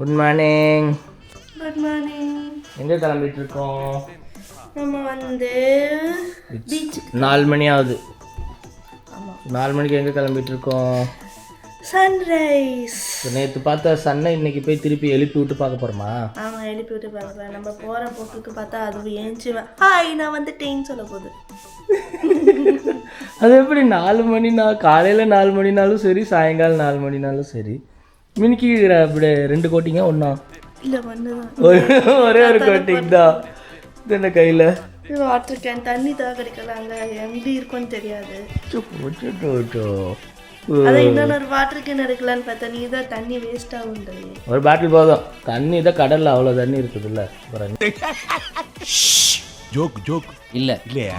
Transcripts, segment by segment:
Good morning good morning எங்கே கிளம்பிட்டு இருக்கோம் நம்ம வந்து நாலு மணி ஆகுது. நாலு மணிக்கு எங்கே கிளம்பிட்டு இருக்கோம் சன்ரைஸ் நேற்று பார்த்த சன்னை இன்னைக்கு போய் திருப்பி எழுப்பி விட்டு பார்க்க போகிறோமா ஆமாம் எழுப்பி விட்டு பார்க்குறேன் நம்ம போகிற போக்குக்கு பார்த்தா அது ஏஞ்சுவேன் ஹாய் நான் வந்துட்டேன்னு சொல்ல போகுது. அது எப்படி நாலு மணினா காலையில் நாலு மணினாலும் சரி சாயங்காலம் நாலு மணினாலும் சரி. மினிக்கு அப்படி ரெண்டு கோட்டிங்க ஒன்றா இல்லை ஒன்று தான். ஒரே ஒரு கோட்டிங் தான். என்ன கையில்? வாட்டர் கேன் தண்ணி தான் கிடைக்கலாங்க எப்படி இருக்கும்னு தெரியாது. அதான் இன்னொரு வாட்டர் கேன் எடுக்கலான்னு பார்த்தா நீ தான் தண்ணி வேஸ்ட் ஆகுன்றது ஒரு பாட்டில் போதும். தண்ணி தான் கடலில் அவ்வளோ தண்ணி இருக்குதுல்ல. Joke joke. இல்லை. இல்லையா?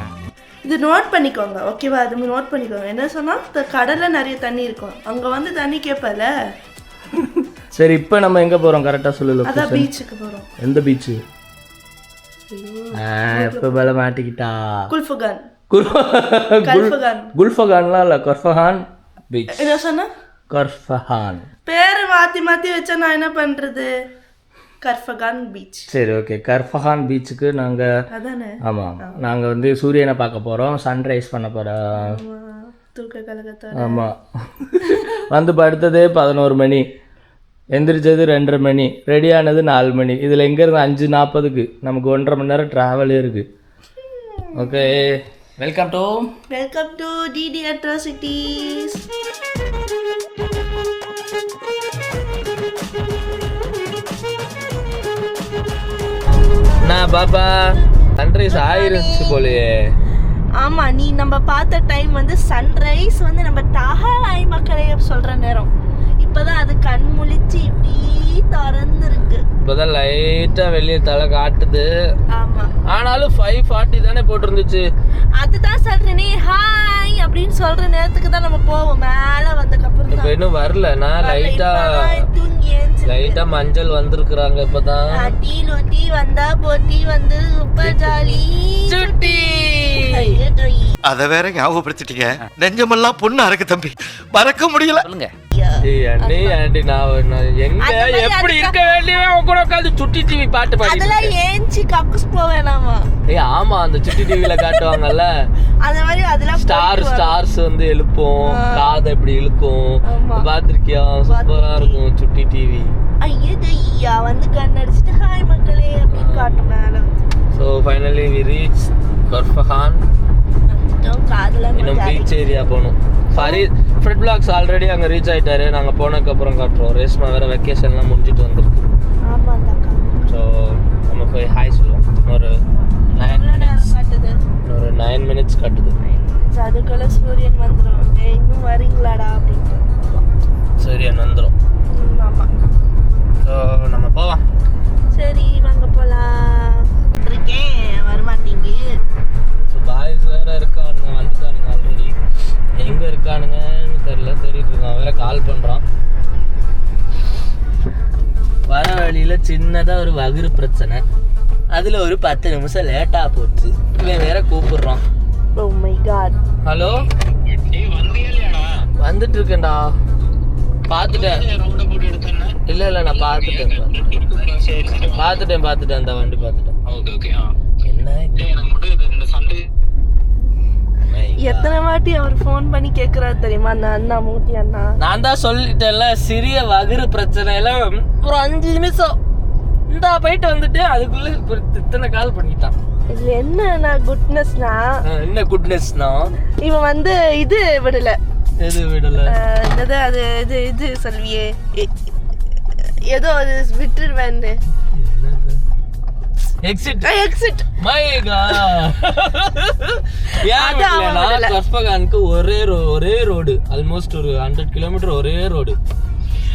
இது நோட் பண்ணிக்கோங்க ஓகேவா அது நோட் பண்ணிக்கோங்க. என்ன சொன்னால் கடலில் நிறைய தண்ணி இருக்கும். அங்கே வந்து தண்ணி கேட்பல சரி இப்போ நம்ம எங்கே போகிறோம் கரெக்டாக சொல்லு அதான். பீச்சுக்கு போகிறோம் எந்த பீச்சு இப்போ மேல மாட்டிக்கிட்டா? குல்ஃபுகான். குல்- குல்- கல்ஃபுகான் குல்ஃபகான்லாம் இல்லை கர்ஃபஹான் பீச் என்ன சொன்னா? கர்ஃபஹான். பேர் மாற்றி மாற்றி வச்சா நான் என்ன பண்ணுறது கர்ஃபகான் பீச் சரி ஓகே கர்ஃபஹான் பீச்சுக்கு நாங்கள் அதானே? ஆமாம் நாங்கள் வந்து சூரியனை பார்க்க போகிறோம் சன்ரைஸ் பண்ண போகிறோம் ஆமாம் வந்து படுத்ததே பதினோரு மணி. எந்திரிச்சது ரெண்டரை மணி ரெடியானது நாலு மணி. இதில் எங்கேருந்து அஞ்சு நாற்பதுக்கு நமக்கு ஒன்றரை மணி நேரம் ட்ராவலே இருக்குது okay welcome to welcome to DD atrocities நான் பாப்பா சன்ரைஸ் ஆயிருச்சு போலயே. ஆமா நீ நம்ம பார்த்த டைம் வந்து சன்ரைஸ் வந்து நம்ம தாய் மக்களை சொல்ற நேரம். இப்பதான் அது கண் முழிச்சு இப்படி திறந்துருக்கு. இப்போதான் லைட்டாக வெளியே தலை காட்டுது. ஆமா. ஆனாலும் ஃபைவ் ஃபார்ட்டி தானே போட்டிருந்துச்சு. அதுதான் சொல்றேனே ஹாய் அப்படின்னு சொல்ற நேரத்துக்கு தான் நம்ம போவோம். மேல வந்ததுக்கு இப்போ தான் இன்னும் வரல. நான் இப்பதான் ஏஞ்சி லைட்டாக மஞ்சள் வந்திருக்குறாங்க இப்போ தான் டீ லொட்டி வந்தா போட்டி வந்து சூப்பர் ஜாலி. சுட்டி. அத வேற ஞாபகப்படுத்திட்டீங்க. நெஞ்சமெல்லாம் பொண்ணு அறக்கு தம்பி. மறக்க முடியல. சொல்லுங்க. ஏய் அண்ணே ஆண்டி நான் எங்க எப்படி இருக்க வேண்டியவே உன் கூட உட்காந்து சுட்டி டிவி பாட்டு பாடிட்டு அதெல்லாம். ஏஞ்சி கக்குஸ் போவேனாமா? ஏய் ஆமா அந்த சுட்டி டிவில காட்டுவாங்கல்ல. அந்த மாதிரி அதெல்லாம் ஸ்டார். ஸ்டார்ஸ் வந்து எழுப்போம். காதை இப்படி இழுக்கும். பாத்திருக்கியா சூப்பரா இருக்கும் சுட்டி டிவி. ஐயே ஐயா வந்து கண்ணடிச்சிட்டு ஹாய் மக்களே அப்படின்னு காட்டும் மேல வந்து so finally we reach Khorfakkan இன்னும் பீச் ஏரியா போகணும். சாரி ஃப்ரெட் பிளாக்ஸ் ஆல்ரெடி அங்கே ரீச் ஆயிட்டாரு. நாங்கள் போனதுக்கப்புறம் காட்டுறோம். ரேஷ்மா வேற வெக்கேஷன்லாம் முடிஞ்சிட்டு வந்துருக்கு. ஆமா அந்த அக்கா. ஸோ நம்ம போய் ஹாய் சொல்லுவோம். ஒரு நைன் காட்டுது? ஒரு நைன் மினிட்ஸ் காட்டுது. அதுக்குள்ள சூரியன் வந்துடும் இன்னும் வரீங்களாடா? சின்னதாக ஒரு வகுறு பிரச்சனை. அதில் ஒரு பத்து நிமிஷம் லேட்டாக போச்சு. இவன் வேற கூப்பிடுறான். ஹலோ வந்துட்டு இருக்கேன்டா பார்த்துட்டேன். இல்லை இல்லை நான் பார்த்துட்டேன். பார்த்துட்டேன் பார்த்துட்டேன் அந்த வண்டி பார்த்துட்டேன். என்ன. எத்தனை வாட்டி அவர் ஃபோன் பண்ணி கேக்குறாரு தெரியுமா? அந்த அண்ணா மூர்த்தி அண்ணா. நான் தான் சொல்லிட்டேன்ல சிறிய வகுறு பிரச்சனையில ஒரு அஞ்சு நிமிஷம். இந்தா போயிட்டு வந்துட்டு அதுக்குள்ள இத்தனை கால் பண்ணிட்டான். இதுல என்ன குட்னஸ்னா என்ன குட்னஸ்னா இவன் வந்து இது விடல. எது விடல? என்னது அது இது இது சொல்வியே ஏதோ அது விட்டுருவேன்னு. எக்ஸிட் எக்ஸிட் மை காட் ஒரே ரோ ஒரே ரோடு ஆல்மோஸ்ட் ஒரு ஹண்ட்ரட் கிலோமீட்டர் ஒரே ரோடு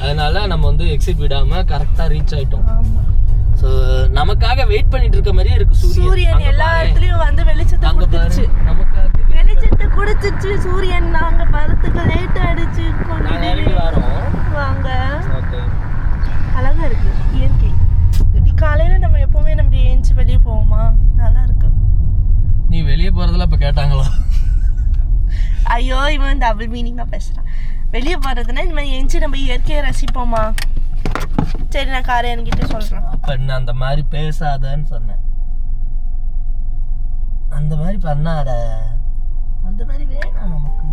அதனால நம்ம வந்து எக்ஸிட் விடாம கரெக்டா ரீச் ஆயிட்டோம். நமக்காக வெயிட் பண்ணிட்டு இருக்க மாதிரியே இருக்கு சூரியன். எல்லா. இடத்துலயும் வந்து வெளிச்சத்தை கொடுத்துருச்சு வெளிச்சத்தை கொடுத்துச்சு சூரியன். நாங்க படத்துக்கு லேட் ஆயிடுச்சு. வாங்க. அழகா இருக்கு. இயற்கை. காலையில நம்ம எப்பவுமே நம்ம ஏஞ்சி வெளியே போவோமா? நல்லா இருக்கு. நீ வெளியே போறதுல இப்ப கேட்டாங்களா? ஐயோ இவன் டபுள் மீனிங்கா பேசுறான். வெளியே போறதுன்னா இந்த மாதிரி ஏஞ்சி நம்ம இயற்கையை ரசிப்போமா? சரி நான் காரை என்கிட்ட சொல்றேன். அப்ப என்ன அந்த மாதிரி பேசாதன்னு சொன்னேன். அந்த மாதிரி பண்ணாத. அந்த மாதிரி வேணாம் நமக்கு.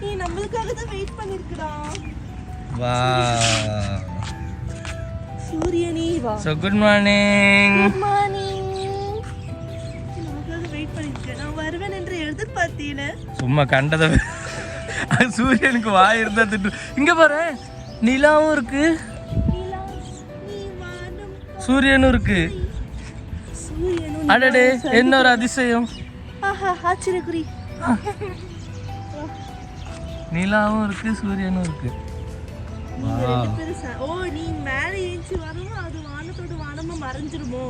நீ நம்மளுக்காக தான் வெயிட் பண்ணிருக்கடா. வா. சூரியனி வா. So good morning good morning நமக்காக வெயிட் பண்ணிருக்கேன். நான் வருவேன் என்று எதிர்பார்த்தீல சும்மா கண்டதை சூரியனுக்கு வாய் இருந்தா திட்டு. இங்க பாரு நிலாவும் இருக்கு. சூரியனும் இருக்கு. அடடே என்ன ஒரு அதிசயம்? நிலாவும் இருக்கு சூரியனும் இருக்கு. ஓ நீ மேல ஏஞ்சி வரணும் அது வானத்தோட வானமா மறைஞ்சிருமோ?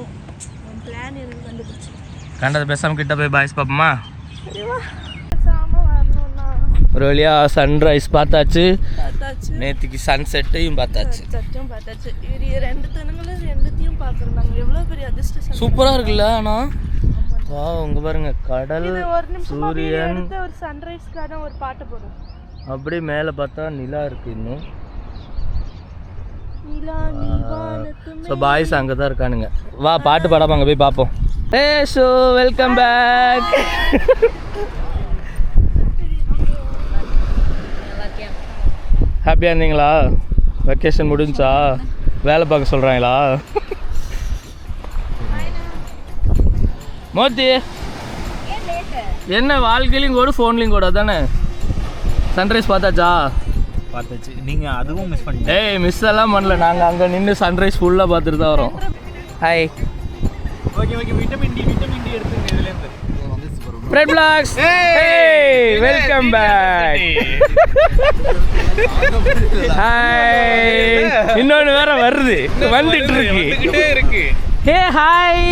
உன் பிளான் எனக்கு கண்டுபிடிச்சு கண்டதை பேசாம கிட்ட போய் பாய்ஸ் பாப்போமா சரி வா பேசாம வரணும்னா ஒரு வழியா சன்ரைஸ் பார்த்தாச்சு. பார்த்தாச்சு. நேத்திக்கு சன்செட்டையும் பார்த்தாச்சு. சட்டும் பார்த்தாச்சு. இது ரெண்டு தினங்களும் ரெண்டுத்தையும் பார்க்குறோம் நாங்கள் எவ்வளோ பெரிய அதிர்ஷ்டம் சூப்பரா இருக்குல்ல ஆனா? வா உங்க பாருங்க கடல் சூரியன். ஒரு சன்ரைஸ்க்கான ஒரு பாட்டு போடும் அப்படியே மேலே பார்த்தா நிலா இருக்கு இன்னும். ஸோ பாய்ஸ் அங்கே தான் இருக்கானுங்க. வா பாட்டு பாடாம அங்கே போய் பார்ப்போம் ஏ ஷோ வெல்கம் பேக் ஹாப்பியாக இருந்தீங்களா வெக்கேஷன் முடிஞ்சா? வேலை பார்க்க சொல்கிறாங்களா மோத்தி என்ன வாழ்க்கையிலையும் கூட ஃபோன்லையும் கூட தானே சன்ரைஸ் பார்த்தாச்சா? பார்த்தாச்சு. நீங்கள் அதுவும் மிஸ் பண்ணிட்டீங்க. ஏய் மிஸ் எல்லாம் பண்ணல. நாங்கள் அங்கே நின்று சன்ரைஸ் ஃபுல்லாக பார்த்துட்டு தான் வரோம். Hi okay okay vitamin D vitamin D எடுத்துங்க இதுலேருந்து. Bread Blogs welcome back hi இன்னொன்று வேற வருது. வந்துட்டு இருக்கு. இருக்கு. Hey hi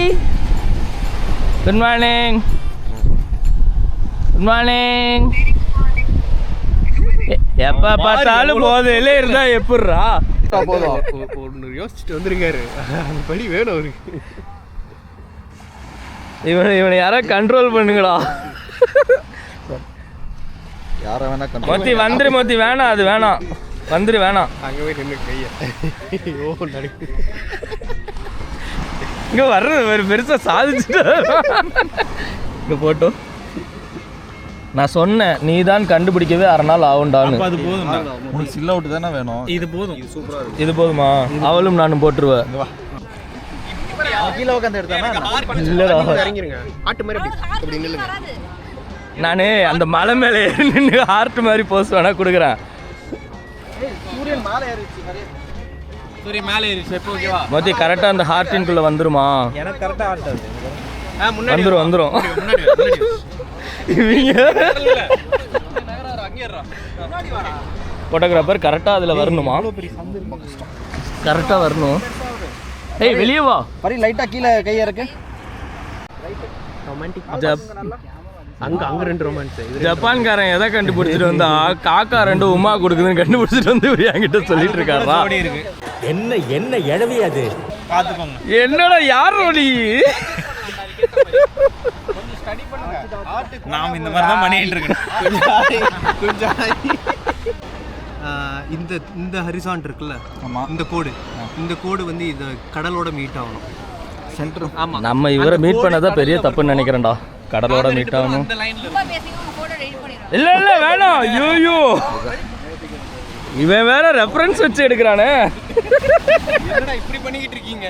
good morning good morning எப்ப பார்த்தாலும் போதையில இருந்தா எப்படிரா ஒன்று யோசிச்சுட்டு வந்திருக்காரு. அந்த படி வேணும் அவருக்கு. இவனை இவனை யாரோ கண்ட்ரோல் பண்ணுங்கடா. யாரை வேணா மொத்தி வந்துரு மொத்தி வேணாம் அது வேணாம். வந்துரு வேணாம். அங்கே போய் நின்று கையை. ஐயோ நடக்கு இங்க வர்றது ஒரு பெருசா சாதிச்சுட்டு இங்க போட்டோம் நான் சொன்னேன் நீ தான் கண்டுபிடிக்கவே அரை நாள் ஆகும்டான்னு. அது போதும் உனக்கு சில் அவுட் தானே வேணும். இது போதும். இது போதுமா? அவளும் நானும் போட்டுருவேன். கீழே உட்காந்து எடுத்தானா இல்லடா. இறங்கிருங்க. ஆட்டு மாதிரி அப்படி அப்படி நில்லுங்க. நானு அந்த மலை மேலே நின்று ஹார்ட் மாதிரி போஸ்ட் வேணா கொடுக்குறேன். சூரியன் மேலே ஏறிச்சு நிறைய சூரிய மேலே ஏறிச்சு எப்போ ஓகேவா மொத்தி கரெக்டாக அந்த ஹார்ட்டின்குள்ளே வந்துருமா? எனக்கு கரெக்டாக ஆட்டாது ஆ முன்னாடி வந்துரும் வந்துரும். முன்னாடி வா, முன்னாடி வா. இவங்க அங்கே ஃபோட்டோகிராஃபர் கரெக்டாக அதில் வரணுமா? கரெக்டாக வரணும். ஏய் வெளியே வா. பரி லைட்டா கீழே கையை ஜப். அங்க அங்க ரெண்டு ரொமான்ஸ் இது ஜப்பான்காரன் எதை கண்டுபிடிச்சிட்டு வந்தா காக்கா ரெண்டு உமா கொடுக்குதுன்னு கண்டுபிடிச்சிட்டு வந்து இவர் என்கிட்ட சொல்லிட்டு இருக்காரா இருக்கு. என்ன என்ன எழவி அது? என்னடா யார் ஒளி நாம் இந்த மாதிரி தான் பண்ணிட்டு இருக்கணும். இந்த இந்த ஹரிசான் இருக்குல்ல ஆமா. இந்த கோடு. இந்த கோடு வந்து இந்த கடலோட மீட் ஆகணும். சென்டர் ஆமா. நம்ம இவரை மீட் பண்ணதான் பெரிய தப்புன்னு நினைக்கிறேன்டா. கடலோட மீட் ஆகணும். இல்ல இல்ல வேணாம். ஐயோ இவன் வேற ரெஃபரன்ஸ் வச்சு எடுக்கிறானே. என்னடா இப்படி பண்ணிக்கிட்டு இருக்கீங்க?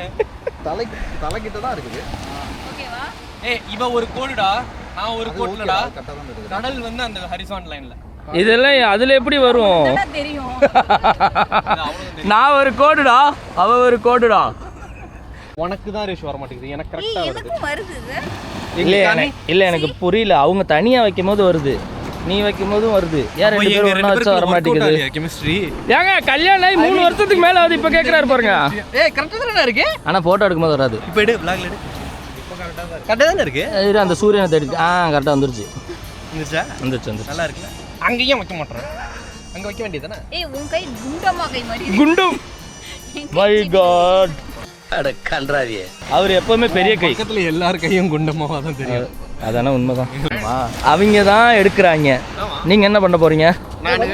தலை தலைக்கிட்ட தான் இருக்குது ஏய் இவ ஒரு கோடுடா. நான் ஒரு கோடுலடா கடல் வந்து அந்த ஹரிசான் லைன்ல இதெல்லாம் அதுல எப்படி வரும்? நான் ஒரு கோடுடா அவ ஒரு கோடுடா. உனக்கு தான் ரேஷ் வர மாட்டேங்குது எனக்கு கரெக்டா வருது. இல்ல எனக்கு இல்ல எனக்கு புரியல. அவங்க தனியா வைக்கும் போது வருது. நீ வைக்கும் போதும் வருது ஏன் ரெண்டு பேரும் ஒண்ணா வச்சா வர மாட்டேங்குது? கெமிஸ்ட்ரி ஏங்க கல்யாணம் ஆகி மூணு வருஷத்துக்கு மேல ஆகுது. இப்ப கேக்குறாரு பாருங்க. ஏய் கரெக்டா தானே இருக்கு? ஆனா போட்டோ எடுக்கும்போது வராது. இப்போ எடு vlogல எடு. கரெக்டா தானே இருக்கு. இரு அந்த சூரியனை தேடி ஆ கரெக்டா வந்துருச்சு. இருந்துச்சா வந்துருச்சு வந்துருச்சு. நல்லா இருக்குல்ல? அங்கேயும் வைக்க மாட்டேன் அங்க வைக்க வேண்டியதானே ஏய் உன் கை குண்டம்மா கை மாதிரி குண்டும்! மை காட் அட கன்றாவியே அவர் எப்பவுமே பெரிய கை. பக்கத்துல எல்லார் கையும் குண்டமாவா தான் தெரியும். அதானே உண்மைதான். அவங்க தான் எடுக்கிறாங்க. நீங்க என்ன பண்ண போறீங்க? நானு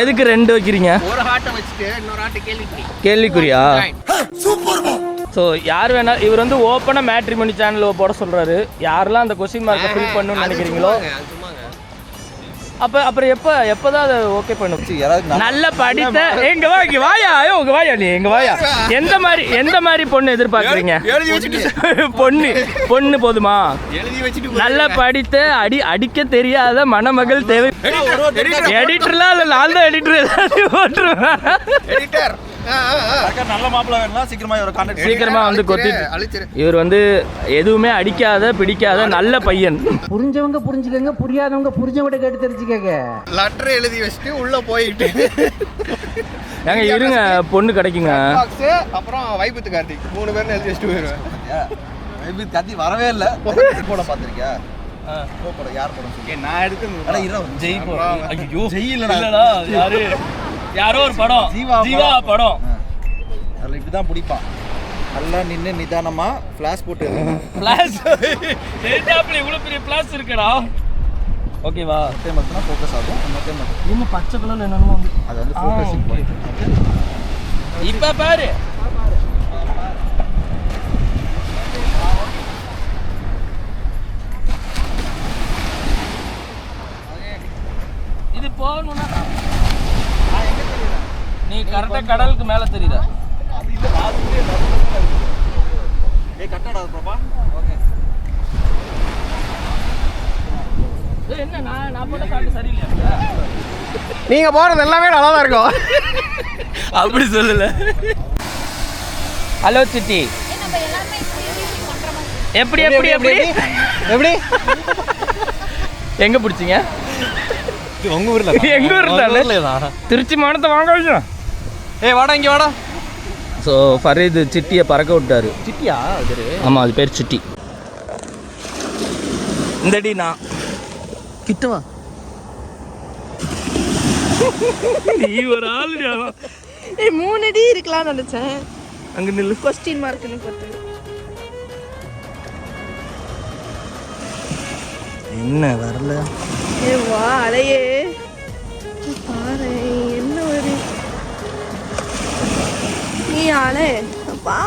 எதுக்கு ரெண்டு வைக்கிறீங்க? ஒரு ஆட்டை வச்சுட்டு இன்னொரு ஆட்டை கேள்விக்குறி. கேள்விக்குறியா? ஸோ யார் வேணா இவர் வந்து ஓப்பனாக மேட்ரிமோனி சேனல் போட சொல்றாரு. யாரெல்லாம் அந்த கொஸ்டின் மார்க்கை ஃபில் பண்ணணும்னு நினைக்கிறீங்களோ அப்போ அப்புறம் எப்போ எப்போ தான் அதை ஓகே பண்ணும் யாராவது நல்ல படித்த எங்க வா இங்க வாயா ஐயோ உங்க வாயா நீ எங்க வாயா. எந்த மாதிரி எந்த மாதிரி பொண்ணு எதிர்பார்க்குறீங்க? எழுதி வச்சுட்டு பொண்ணு பொண்ணு போதுமா? எழுதி வச்சுட்டு நல்ல படித்த அடி அடிக்க தெரியாத மணமகள் தேவை. எடிட்டர்லாம் இல்லை நான் தான் எடிட்டர் போட்டுருவேன் எடிட்டர் நல்ல மாப்பிள்ளை வேணும்னா சீக்கிரமா ஒரு கான்டாக்ட் சீக்கிரமா வந்து இவர் வந்து எதுவுமே அடிக்காத பிடிக்காத நல்ல பையன். புரிஞ்சவங்க புரிஞ்சுக்கங்க புரியாதவங்க புரிஞ்சவங்க கேட்டு தெரிஞ்சுக்கங்க. லெட்டர் எழுதி வச்சுட்டு உள்ள போயிட்டு. ஏங்க இருங்க பொண்ணு கிடைக்குங்க. அப்புறம் வைபத்து கார்த்திக். மூணு பேரும் எழுதி வச்சுட்டு போயிடுவேன் கத்தி வரவே இல்ல. போட பாத்திருக்கியா படம் யார் படம் நான் எடுத்து ஜெய் ஜெய் இல்லடா. இல்லடா யாரு? யாரோ ஒரு படம். ஜீவா ஜீவா படம். அதில் இப்படி தான் பிடிப்பான். நல்லா நின்று நிதானமா ஃப்ளாஷ் போட்டு பிளாஸ் டேட்டாப்ல இவ்வளவு பெரிய பிளாஸ் இருக்குடா. ஓகேவா டைம் மட்டும் ஃபோக்கஸ் ஆகும். டைம் மட்டும். இன்னும் பச்சை கலர்ல என்னமோ வந்து அது வந்து ஃபோக்கஸிங் okay. இப்ப பாரு. இது போகணும்னா நீ கரெக்டா கடலுக்கு மேல தெரியுதா? நீங்க போறது எல்லாமே நல்லா தான் இருக்கும். அப்படி சொல்லல. ஹலோ சிட்டி எப்படி எப்படி எப்படி எப்படி? எங்க பிடிச்சிங்க? உங்க ஊர்ல எங்க ஊர்ல திருச்சி மாவட்டத்தை வாங்க வச்சோம் ஏய் வாடா இங்க வாடா. ஸோ ஃபரீத் சிட்டியை பறக்க விட்டாரு. சிட்டியா அது ஆமாம் அது பேர் சிட்டி. இந்தடி நான். கிட்டவா? நீ ஒரு ஆள் ஏய் மூணு அடி இருக்கலாம்னு நினைச்சேன். அங்க நில்லு. கொஸ்டின் மார்க்னு போட்டு. என்ன வரல? ஏ வா அலையே என்ன ஒரு நீ அலை வா